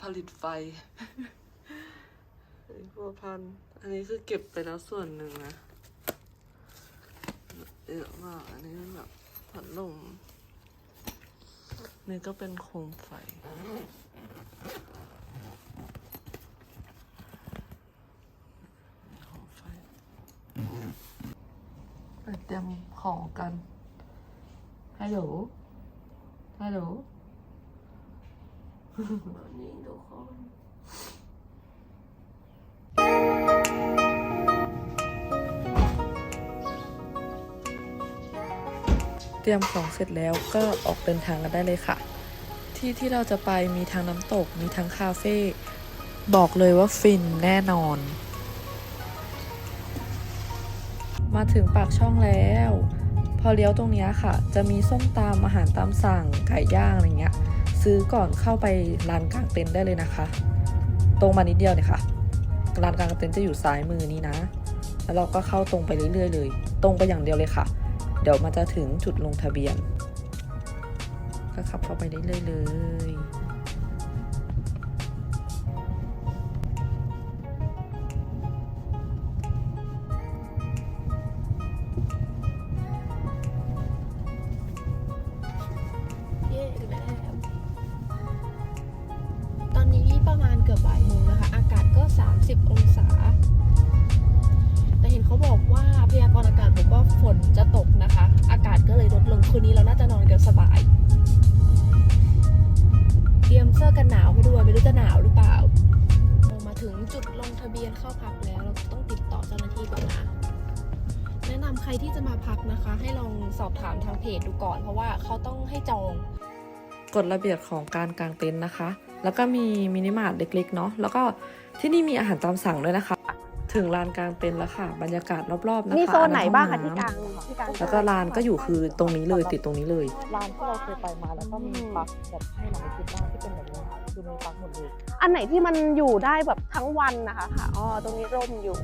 ผลิตไฟอันนี้พัวพัน อันนี้คือเก็บไปแล้วส่วนหนึ่งนะเยอะมากอันนี้แบบพัดลมนี่ก็เป็นโคมไฟไปเตรียมของกันฮัลโหลฮัลโหล วันนี้ทุกคนเตรียมของเสร็จแล้วก็ออกเดินทางกันได้เลยค่ะ ที่ที่เราจะไปมีทั้งน้ำตกมีทั้งคาเฟ่บอกเลยว่าฟินแน่นอน มาถึงปากช่องแล้ว พอเลี้ยวตรงนี้ค่ะ จะมีส้มตำอาหารตามสั่งไก่ย่างอะไรเงี้ย ซื้อก่อนเข้าไปร้านกลางเต็นท์ได้เลยนะคะ ตรงมานิดเดียวเนี่ยค่ะร้านกลางเต็นท์จะอยู่ซ้ายมือนี้นะ แล้วเราก็เข้าตรงไปเรื่อยๆเลย ตรงไปอย่างเดียวเลยค่ะ เดี๋ยวมันจะถึงจุดลงทะเบียน ก็ขับเข้าไปเรื่อยๆเลย 30 องศา แต่เห็นเขาบอกว่าพยากรณ์อากาศบอกว่าฝนจะตกนะคะ อากาศก็เลยลดลงคืนนี้เราน่าจะนอนกันสบาย เตรียมเสื้อกันหนาวไปด้วยไม่รู้จะหนาวหรือเปล่าเรามาถึงจุดลงทะเบียนเข้าพักแล้ว เราต้องติดต่อเจ้าหน้าที่ก่อนนะแนะนำใครที่จะมาพักนะคะ ให้ลองสอบถามทางเพจดูก่อน เพราะว่าเขาต้องให้จองกฎระเบียบของการกางเต็นท์นะคะ แล้วก็มีมินิมาร์ทเล็กๆเนาะแล้วก็ที่นี่มีอาหารตามสั่งด้วยนะคะ ถึงลานกลางเต็นท์แล้วค่ะ บรรยากาศรอบๆนะคะมีโซนไหนบ้างคะอัที่กลางห้อที่กลางำแล้วก็ลานก็อยู่คือตรงนี้เลยติดตรงนี้เลยร้านที่เราเคยไปมาแล้วก็มีปลั๊กแบบให้หลายชุดมากที่เป็นแบบนี้คือมีปลั๊กหมดเลยอันไหนที่มันอยู่ได้แบบทั้งวันนะคะค่ะอ๋อตรงนี้ร่มอยู่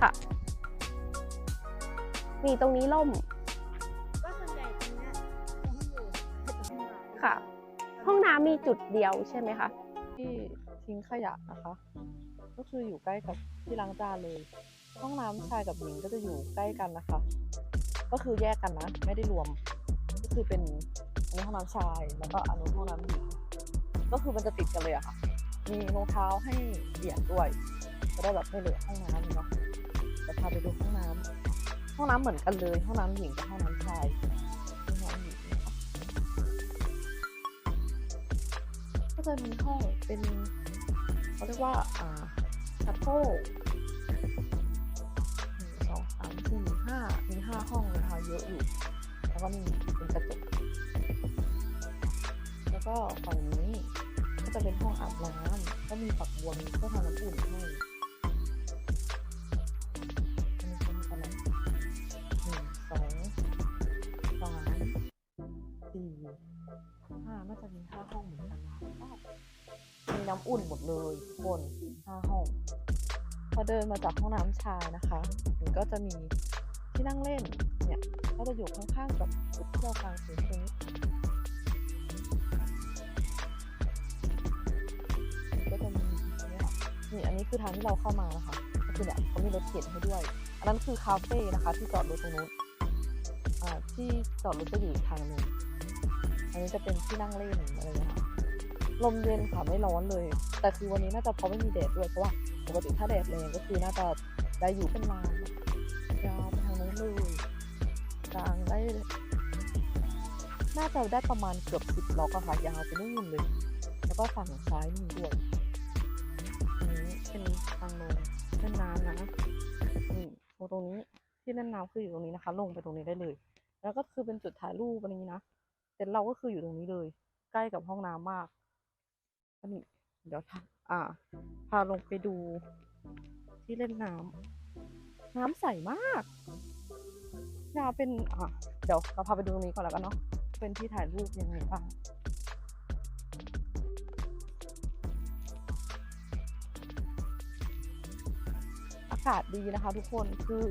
ค่ะนี่ตรงนี้ร่ม ห้องน้ำมีจุดเดียวใช่ไหมคะ ที่ทิ้งขยะนะคะ ก็คืออยู่ใกล้กับที่ล้างจานเลย ห้องน้ำชายกับหญิงก็จะอยู่ใกล้กันนะคะ ก็คือแยกกันนะ ไม่ได้รวม ก็คือเป็นอันนี้ห้องน้ำชายแล้วก็อันนู้ห้องน้ำหญิงก็คือมันจะติดกันเลยอะค่ะ มีรองเท้าให้เปลี่ยนด้วยจะได้แบบไม่เหลือห้องน้ำเนาะจะพาไปดูห้องน้ำห้องน้ำเหมือนกันเลย ห้องน้ำหญิงกับห้องน้ำชาย ก็จะมีห้องเป็นเขาเรียกว่าอ่าชัตโต้หนึ่งสองสามสี่ห้ามีห้าห้องนะคะเยอะอยู่แล้วก็มีเป็นกระจกแล้วก็ฝั่งนี้ก็จะเป็นห้องอาบน้ำก็มีฝักบัวมีเครื่องทำน้ำอุ่นให้ น่าจะมีห้าห้องเหมือนกันนะมีน้ำอุ่นหมดเลยทุกคนห้าห้อง พอเดินมาจากห้องน้ำชายนะคะ มันก็จะมีที่นั่งเล่น เนี่ยก็จะอยู่ข้างๆกับจุดที่เรากางเต็นท์ตรงนี้ก็จะมีเนี่ยค่ะนี่อันนี้คือทางที่เราเข้ามานะคะก็คือเนี่ยเขามีรถเข็นให้ด้วย อันนั้นคือคาเฟ่นะคะ ที่จอดรถตรงนู้นอ่าที่จอดรถจะอยู่อีกทางหนึ่ง อันนี้จะเป็นที่นั่งเล่นอะไรเงี้ยค่ะลมเย็นค่ะไม่ร้อนเลย แต่คือวันนี้น่าจะเพราะไม่มีแดดด้วยเพราะว่าปกติถ้าแดดแรงก็คือน่าจะได้อยู่เป็นลานยาวไปทางนู้นเลยกลางได้น่าจะได้ประมาณเกือบสิบล็อกอะค่ะยาวไปนู่นเลย แล้วก็ฝั่งซ้ายมือด้วยอันนี้เป็นทางลงเล่นน้ำนะนี่ตรงนี้ที่เล่นน้ำคืออยู่ตรงนี้นะคะ ลงไปตรงนี้ได้เลย แล้วก็คือเป็นจุดถ่ายรูปอันนี้นะ ต็นท์เราก็คืออยู่ตรงนี้เลย ใกล้กับห้องน้ำมากอันนี้เดี๋ยวทาอ่า พาลงไปดูที่เล่นน้ำน้ำใสมากยาวเป็นอะเดี๋ยวเราพาไปดูตรงนี้ก่อนแล้วกันเนาะเป็นที่ถ่ายรูปยังไงบ้างอากาศดีนะคะ ทุกคนคือ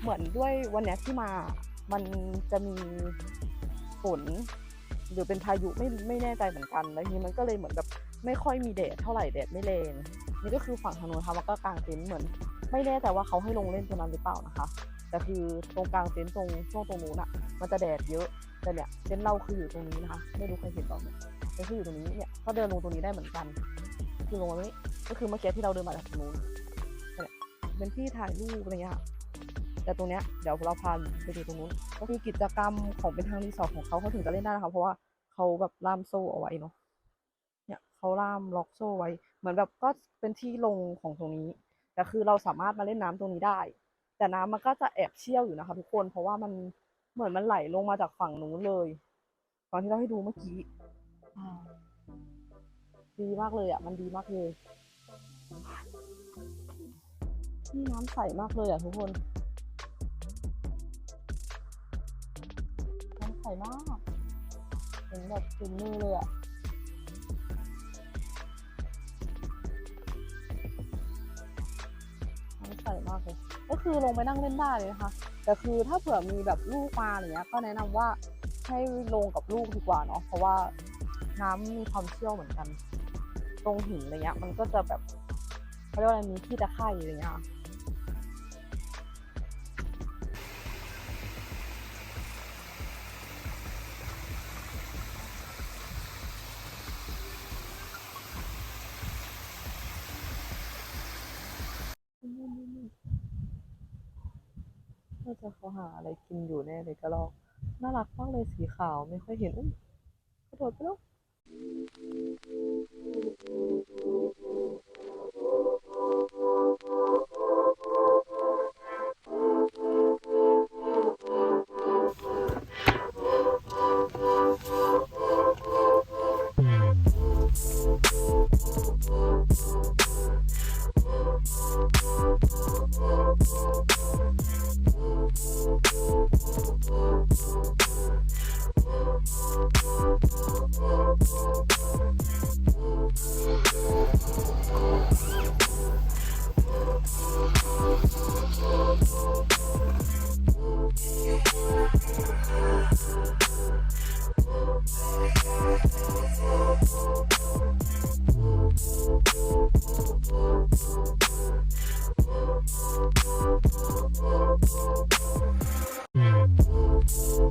เหมือนด้วยวันนี้ที่มา มันจะมี ฝน หรือเป็นพายุไม่ไม่แน่ใจเหมือนกัน แล้วทีนี้มันก็เลยเหมือนแบบไม่ค่อยมีแดดเท่าไหร่แดดไม่แรงนี่ก็คือฝั่งทางโน้นค่ะมันก็กางเต็นท์เหมือน ไม่แน่ใจว่าเขาให้ลงเล่นตรงนั้นหรือเปล่านะคะแต่คือตรงกลางเต็นท์ตรงช่วงตรงนู้นอะมันจะแดดเยอะแต่เนี่ยเต็นท์เราคืออยู่ตรงนี้นะคะ ไม่รู้ใครเห็นเปล่าเนี่ยเต็นคืออยู่ตรงนี้เนี่ยก็เดินลงตรงนี้ได้เหมือนกัน คือลงมาตรงนี้ก็คือเมื่อกี้ที่เราเดินมาจากตรงนู้นเป็นที่ถ่ายรูปอะไรเงี้ยค่ะ แต่ตรงเนี้ยเดี๋ยวเราพาไปดูตรงนู้นก็คือกิจกรรมของเป็นทางรีสอร์ทของเขาเขาถึงจะเล่นได้นะคะเพราะว่าเขาแบบล่ามโซ่เอาไว้เนาะเนี่ยเขาล่ามล็อกโซ่ไว้ เหมือนแบบก็เป็นที่ลงของตรงนี้แต่คือเราสามารถมาเล่นน้ำตรงนี้ได้ แต่น้ำมันก็จะแอบเชี่ยวอยู่นะคะ ทุกคนเพราะว่ามันเหมือนมันไหลลงมาจากฝั่งนู้นเลยตอนที่เราให้ดูเมื่อกี้ดีมากเลยอะ มันดีมากเลยนี่น้ำใสมากเลยอะทุกคน ใสมากเห็นแบบถึงมือเลยอะใสมากเลย ก็คือลงไปนั่งเล่นได้เลยนะคะ แต่คือถ้าเผื่อมีแบบลูกมาอย่างเงี้ย ก็แนะนำว่าให้ลงกับลูกดีกว่าเนาะ เพราะว่าน้ำมีความเชี่ยวเหมือนกัน ตรงหินอะไรเงี้ย มันก็จะแบบเขาเรียกว่าอะไรมีที่ตะไคร่อะไรเงี้ย น่าจะเขาหาอะไรกินอยู่แน่เลยกระรอกน่ารักมากเลยสีขาวไม่ค่อยเห็นอุ้ยกระโดดไปแล้ว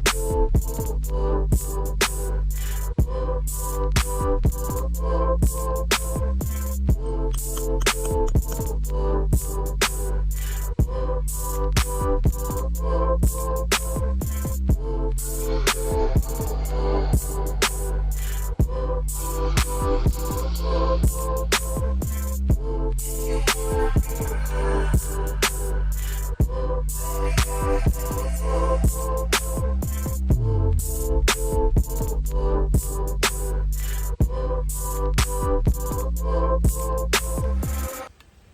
Oh, oh, oh.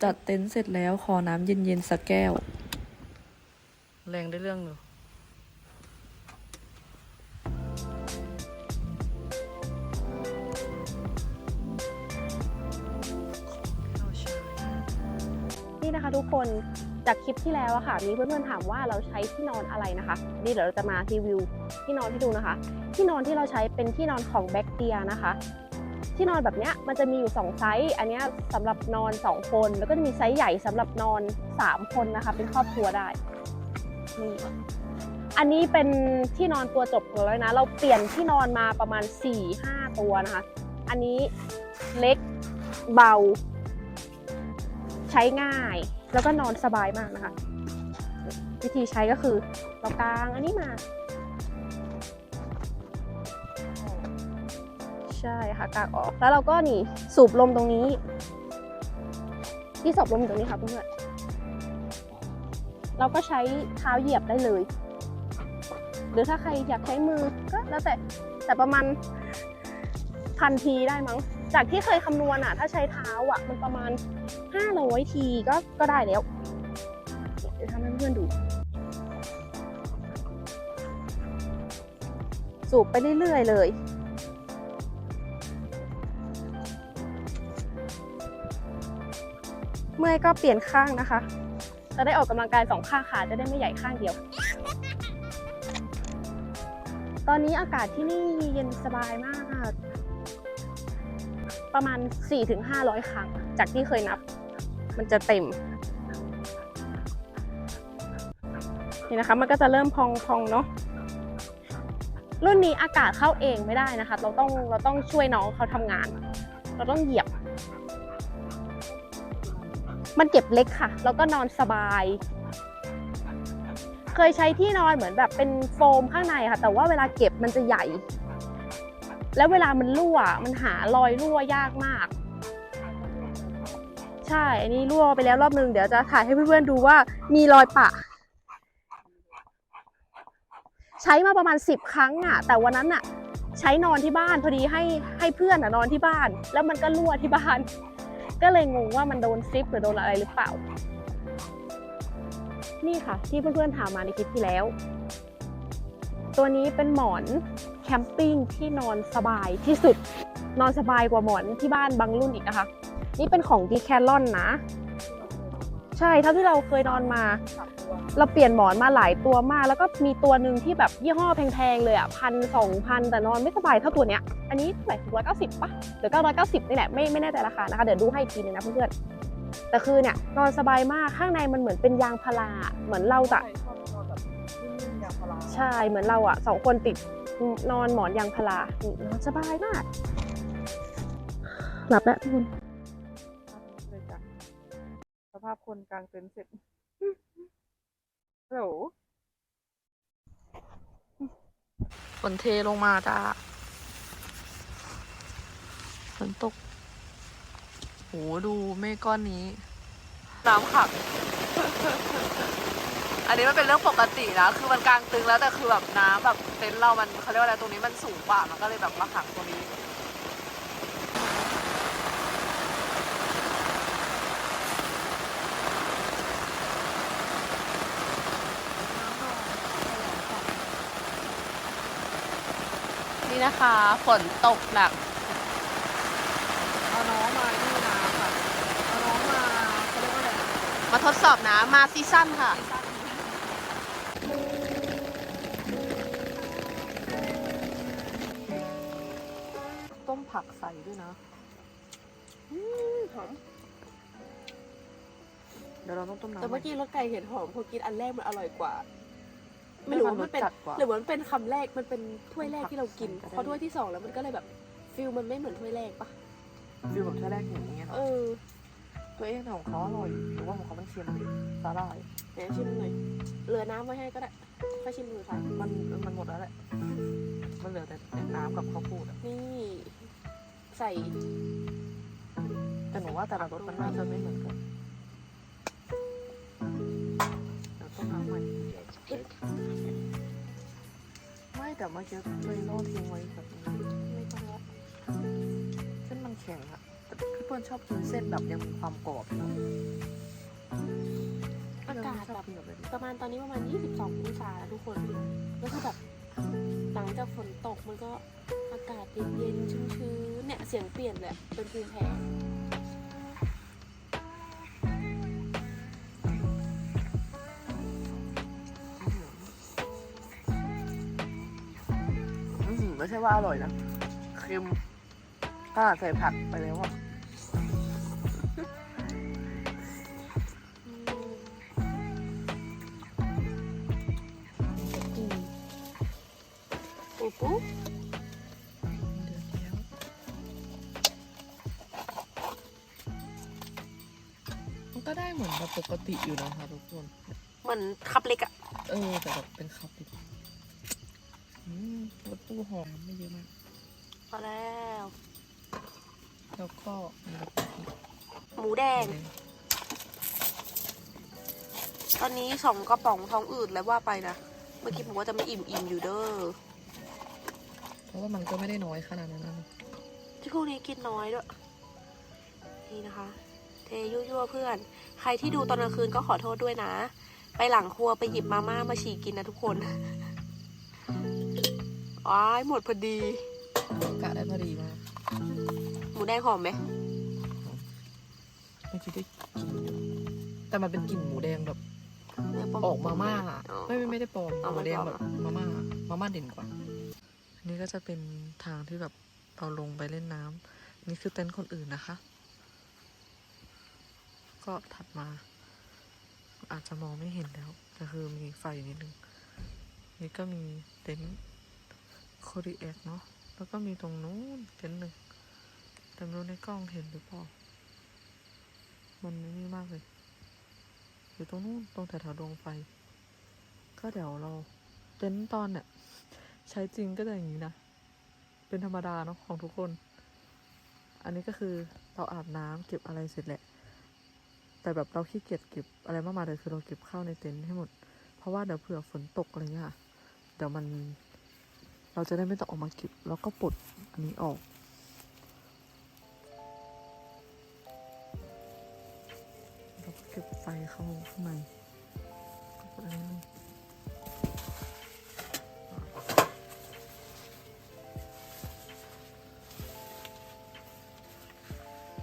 จัดเต็นท์เสร็จแล้วขอน้ำเย็นๆสักแก้ว แรงได้เรื่องเลยข้าวเช้านี่นะคะทุกคนจากคลิปที่แล้วอะค่ะ มีเพื่อนๆถามว่าเราใช้ที่นอนอะไรนะคะนี่เดี๋ยวเราจะมารีวิวที่นอนให้ดูนะคะ ที่นอนที่เราใช้เป็นที่นอนของแบ็กเตียนะคะ ที่นอนแบบเนี้ยมันจะมีอยู่ 2 ไซส์อันเนี้ยสำหรับนอน 2 คน แล้วก็จะมีไซส์ใหญ่สำหรับนอน 3 คนนะคะ เป็นครอบครัวได้นี่อันนี้เป็นที่นอนตัวจบของเราแล้วนะ เราเปลี่ยนที่นอนมาประมาณ 4-5 ตัวนะคะ อันนี้เล็กเบา ใช้ง่ายแล้วก็นอนสบายมากนะคะ วิธีใช้ก็คือเรากางอันนี้มา ใช่ค่ะกางออก แล้วเราก็นี่สูบลมตรงนี้ ที่สูบลมตรงนี้ค่ะเพื่อนเราก็ใช้เท้าเหยียบได้เลย หรือถ้าใครอยากใช้มือก็แล้วแต่แต่ประมาณพันทีได้มั้ง จากที่เคยคำนวณอะถ้าใช้เท้าอะมันประมาณ500ทีก็ก็ได้แล้วเดี๋ยวทำให้เพื่อนดู สูบไปเรื่อยๆเลย เมื่อยก็เปลี่ยนข้างนะคะ จะได้ออกกำลังกายสองข้างขาจะได้ไม่ใหญ่ข้างเดียว ตอนนี้อากาศที่นี่เย็นสบายมาก ประมาณ 4-500 ครั้ง จากที่เคยนับ มันจะเต็ม นี่นะคะ มันก็จะเริ่มพองๆเนาะรุ่นนี้อากาศเข้าเองไม่ได้นะคะ เราต้องเราต้องช่วยน้องเขาทำงาน เราต้องเหยียบ มันเก็บเล็กค่ะ แล้วก็นอนสบาย เคยใช้ที่นอนเหมือนแบบเป็นโฟมข้างในค่ะ แต่ว่าเวลาเก็บมันจะใหญ่ แล้วเวลามันรั่ว มันหารอยรั่วยากมาก ใช่ อันนี้รั่วไปแล้วรอบนึง เดี๋ยวจะถ่ายให้เพื่อนๆดูว่ามีรอยปะ ใช้มาประมาณ 10 ครั้งอะแต่วันนั้นอะใช้นอนที่บ้านพอดีให้ให้เพื่อนอะนอนที่บ้าน แล้วมันก็รั่วที่บ้าน ก็เลยงงว่ามันโดนซิปหรือโดนอะไรหรือเปล่า นี่ค่ะ ที่เพื่อนๆถามมาในคลิปที่แล้ว ตัวนี้เป็นหมอนแคมปิ้งที่นอนสบายที่สุด นอนสบายกว่าหมอนที่บ้านบางรุ่นอีกนะคะ นี่เป็นของดีแคลอนนะ ใช่เท่าที่เราเคยนอนมา เราเปลี่ยนหมอนมาหลายตัวมาก แล้วก็มีตัวหนึ่งที่แบบยี่ห้อแพงๆเลยอะพันสองพันแต่นอนไม่สบายเท่าตัวเนี้ย อันนี้เท่าไหร่ร้อยเก้าสิบป่ะหรือเก้าร้อยเก้าสิบนี่แหละไม่ไม่แน่ใจราคานะคะ เดี๋ยวดูให้อีกทีนึงนะเพื่อนๆแต่คือเนี่ยนอนสบายมากข้างในมันเหมือนเป็นยางพาราเหมือนเราจะใครชอบนอนแบบนิ่มๆยางพาราใช่เหมือนเราอะสองคนติดนอนหมอนยางพาราอืมนอนสบายมากหลับแล้วทุกคนเลยจ้ะส ภาพคนกลางเต็นท์เสร็จฮัลโหลฝนเทลงมาจ้าฝนตกโหดูเมฆก้อนนี้ น้ำขัง อันนี้มันเป็นเรื่องปกตินะ คือมันกลางตึงแล้วแต่คือแบบน้ำแบบเต็นท์เรามันเขาเรียกว่าอะไรตรงนี้มันสูงกว่ามันก็เลยแบบมาขังตรงนี้ นี่นะคะฝนตกหนักเอาน้องมานี่มาค่ะเอาน้องมาเขาเรียกว่าอะไรนะมาทดสอบนะมาซีซั่นค่ะต้มผักใส่ด้วยนะหอมเดี๋ยวเราต้องต้มน้ำแต่เมื่อกี้รสไก่เห็นหอมพอกินอันแรกมันอร่อยกว่า ไม่ไม่รู้รู้ว่าว่ามัมันนเป็นจัดกว่า หรือว่ามันเป็นคำแรกมันเป็นถ้วยแรกที่เรากินผักใส่ก็ได้พอถ้วยที่สองแล้วมันก็เลยแบบฟิลมันไม่เหมือนถ้วยแรกปะฟิลแบบถ้าแรกเห็นอย่างเงี้ยเอเนาะอตัวเองแต่ของเขาอร่อยหรือว่าของเขามันเค็มดิสาหร่ายไหนชิมหน่อยเหลือน้ำไว้ให้ก็ได้ค่อยชิมมือค่ะมันมันหมดแล้วแหละมันเหลือแต่น้ำกับข้าวโพดอะนี่ ใส่แต่หนูว่าแต่ละรสมันน่าจะไม่เหมือนกันเดี๋ยวต้มน้ำใหม่ ไม่แต่เมื่อกี้เลยโล่ทิ้งไว้แบบนี้ไม่ต้องละเส้นมันแข็งอะแต่พี่เปิ้ลชอบกินเส้นแบบยังมีความกรอบอยู่เนอะอากาศแบบประมาณตอนนี้ประมาณ 22องศาแล้วทุกคนก็คือแบบหลังจากฝนตกมันก็อากาศเย็นๆชื้นๆเนี่ยเสียงเปลี่ยนเลยเป็นภูมิแพ้ ว่าอร่อยนะเค็มถ้าใส่ผักไปแล้วอะปุ๊บปุ๊บมันก็ได้เหมือนแบบปกติอยู่นะคะทุกคน เหมือนคับเล็กอะเออ แต่แบบเป็นคัพดิอืม รสตู้หอมไม่เยอะมาก พอแล้ว แล้วก็มีรสหมูแดงแดง ตอนนี้สองกระป๋องท้องอืดแล้วว่าไปนะ เมื่อกี้ผมว่าจะไม่อิ่มอิ่มอยู่เด้อ เพราะว่ามันก็ไม่ได้น้อยขนาดนั้นนะที่พวกนี้กินน้อยด้วย นี่นะคะ เทยั่วๆเพื่อน ใครที่ดูตอนกลางคืนก็ขอโทษด้วยนะ ไปหลังครัวไปหยิบมาม่ามาฉีกกินนะทุกคน อ้ายหมดพอดีกะได้พอดีมากหมูแดงหอมไหมเมื่อกี้ได้กลิ่นอยู่แต่มันเป็นกลิ่นหมูแดงแบบเนื้ปลออกมาม่าอะอ๋อไม่ไม่ไม่ได้ปลอมอ๋อหมูแดงไม่แบปลอมบมาม่ามาม่าเด่นกว่า นี่ก็จะเป็นทางที่แบบเราลงไปเล่นน้ำนี่คือเต็นท์คนอื่นนะคะ ก็ถัดมา อาจจะมองไม่เห็นแล้วแต่คือมีไฟอยู่นิดนึงนี่ก็มีเต็นท์ โคดีเอ็กเนาะแล้วก็มีตรงนู้นเต็นท์หนึ่งแต่ไม่รู้ในกล้องเห็นหรือเปล่ามันนี่มากเลย อยู่ตรงนู้นตรงแถวๆดวงไฟ ก็เดี๋ยวเราเต็นท์ตอนเนี่ยใช้จริงก็จะอย่างนี้นะ เป็นธรรมดาเนาะของทุกคน อันนี้ก็คือเราอาบน้ำเก็บอะไรเสร็จแหละ แต่แบบเราขี้เกียจเก็บอะไรมากมายเลยคือเราเก็บข้าวในเต็นท์ให้หมด เพราะว่าเดี๋ยวเผื่อฝนตกอะไรเงี้ยเดี๋ยวมัน เราจะได้ไม่ต้องออกมาเก็บแล้วก็ปลดอันนี้ออก เราก็เก็บไฟเข้าข้างในก็ปลดอันนี้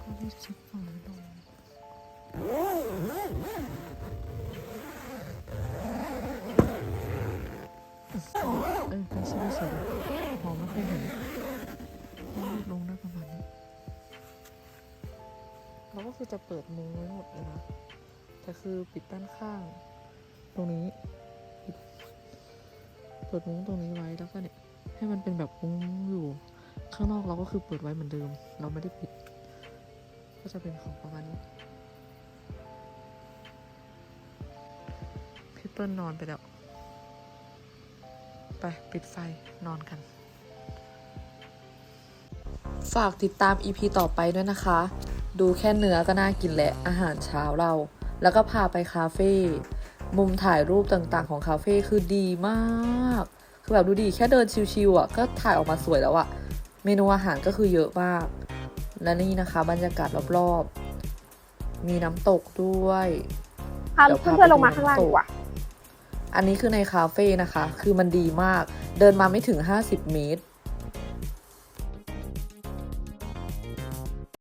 ก็ได้เช็คฝั่งลงเอ อไม่ใช่ไม่ใช่มองไม่ค่อยเห็นลงได้ประมาณนี้เราก็คือจะเปิดมุ้งไว้หมดเลยนะแต่คือปิดด้านข้าง ตรงนี้ปิดเปิดมุ้งตรงนี้ไว้แล้วก็เนี่ยให้มันเป็นแบบมุ้งอยู่ ข้างนอกเราก็คือเปิดไว้เหมือนเดิม เราไม่ได้ปิด ก็จะเป็นของประมาณนี้พี่เปิ้ลนอนไปแล้ว ไปปิดไฟนอนกัน ฝากติดตาม EP ต่อไปด้วยนะคะ ดูแค่เนื้อก็น่ากินแหละอาหารเช้าเรา แล้วก็พาไปคาเฟ่มุมถ่ายรูปต่างๆ ของคาเฟ่คือดีมากคือแบบดูดีแค่เดินชิวๆอะก็ถ่ายออกมาสวยแล้วอะเมนูอาหารก็คือเยอะมาก และนี่นะคะ บรรยากาศรอบๆ มีน้ำตกด้วยพาเดี๋ยวพาเพื่อนๆลงมาข้างล่างดีกว่า อันนี้คือในคาเฟ่นะคะ คือมันดีมาก เดินมาไม่ถึง 50 เมตร